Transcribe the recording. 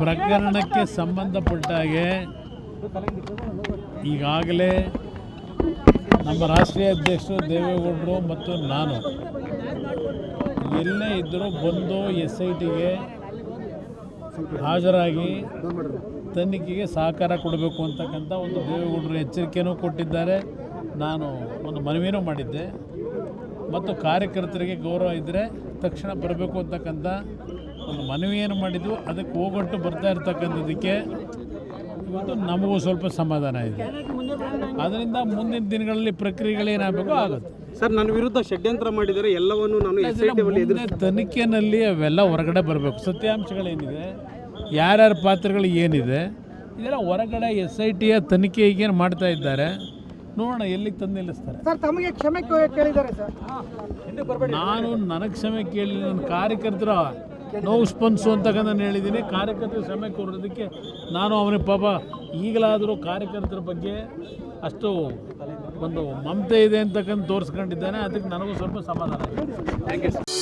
ಪ್ರಕರಣಕ್ಕೆ ಸಂಬಂಧಪಟ್ಟ ಹಾಗೆ ಈಗಾಗಲೇ ನಮ್ಮ ರಾಷ್ಟ್ರೀಯ ಅಧ್ಯಕ್ಷರು ದೇವೇಗೌಡರು ಮತ್ತು ನಾನು ಎಲ್ಲೇ ಇದ್ದರೂ ಬಂದು ಎಸ್ ಐ ಟಿಗೆ ಹಾಜರಾಗಿ ತನಿಖೆಗೆ ಸಹಕಾರ ಕೊಡಬೇಕು ಅಂತಕ್ಕಂಥ ಒಂದು ದೇವೇಗೌಡರು ಎಚ್ಚರಿಕೆಯೂ ಕೊಟ್ಟಿದ್ದಾರೆ. ನಾನು ಒಂದು ಮನವಿನೂ ಮಾಡಿದ್ದೆ. ಮತ್ತು ಕಾರ್ಯಕರ್ತರಿಗೆ ಗೌರವ ಇದ್ದರೆ ತಕ್ಷಣ ಬರಬೇಕು ಅಂತಕ್ಕಂಥ ಒಂದು ಮನವಿಯನ್ನು ಮಾಡಿದ್ದು ಅದಕ್ಕೆ ಹೋಗೊಟ್ಟು ಬರ್ತಾ ಇರ್ತಕ್ಕಂಥದ್ದಕ್ಕೆ ಇವತ್ತು ನಮಗೂ ಸ್ವಲ್ಪ ಸಮಾಧಾನ ಇದೆ. ಅದರಿಂದ ಮುಂದಿನ ದಿನಗಳಲ್ಲಿ ಪ್ರಕ್ರಿಯೆಗಳೇನಾಗಬೇಕು ಆಗುತ್ತೆ. ಸರ್ ನನ್ನ ವಿರುದ್ಧ ಷಡ್ಯಂತ್ರ ಮಾಡಿದರೆ ಎಲ್ಲವನ್ನು ನಾನು ತನಿಖೆಯಲ್ಲಿ ಅವೆಲ್ಲ ಹೊರಗಡೆ ಬರಬೇಕು. ಸತ್ಯಾಂಶಗಳೇನಿದೆ ಯಾರ್ಯಾರ ಪಾತ್ರಗಳು ಏನಿದೆ ಇದೆಲ್ಲ ಹೊರಗಡೆ ಎಸ್ ಐ ಟಿಯ ತನಿಖೆ ಈಗೇನು ಮಾಡ್ತಾ ಇದ್ದಾರೆ ನೋಡೋಣ ಎಲ್ಲಿಗೆ ತಂದು ನಿಲ್ಲಿಸ್ತಾರೆ. ಸರ್ ತಮಗೆ ಕ್ಷಮೆ ಕೇಳಿದ್ದಾರೆ ಸರ್. ನಾನು ನನಗೆ ಕ್ಷಮೆ ಕೇಳಿ ನನ್ನ ಕಾರ್ಯಕರ್ತರ ನೋವು ಸ್ಪಂದಿಸು ಅಂತಕ್ಕಂಥ ನಾನು ಹೇಳಿದ್ದೀನಿ. ಕಾರ್ಯಕರ್ತರ ಸಮಯ ಕೊಡೋದಕ್ಕೆ ನಾನು ಅವನಿಗೆ ಪಾಪ ಈಗಲಾದರೂ ಕಾರ್ಯಕರ್ತರ ಬಗ್ಗೆ ಅಷ್ಟು ಒಂದು ಮಮತೆ ಇದೆ ಅಂತಕ್ಕಂಥ ತೋರಿಸ್ಕೊಂಡಿದ್ದಾನೆ. ಅದಕ್ಕೆ ನನಗೂ ಸ್ವಲ್ಪ ಸಮಾಧಾನ ಇದೆ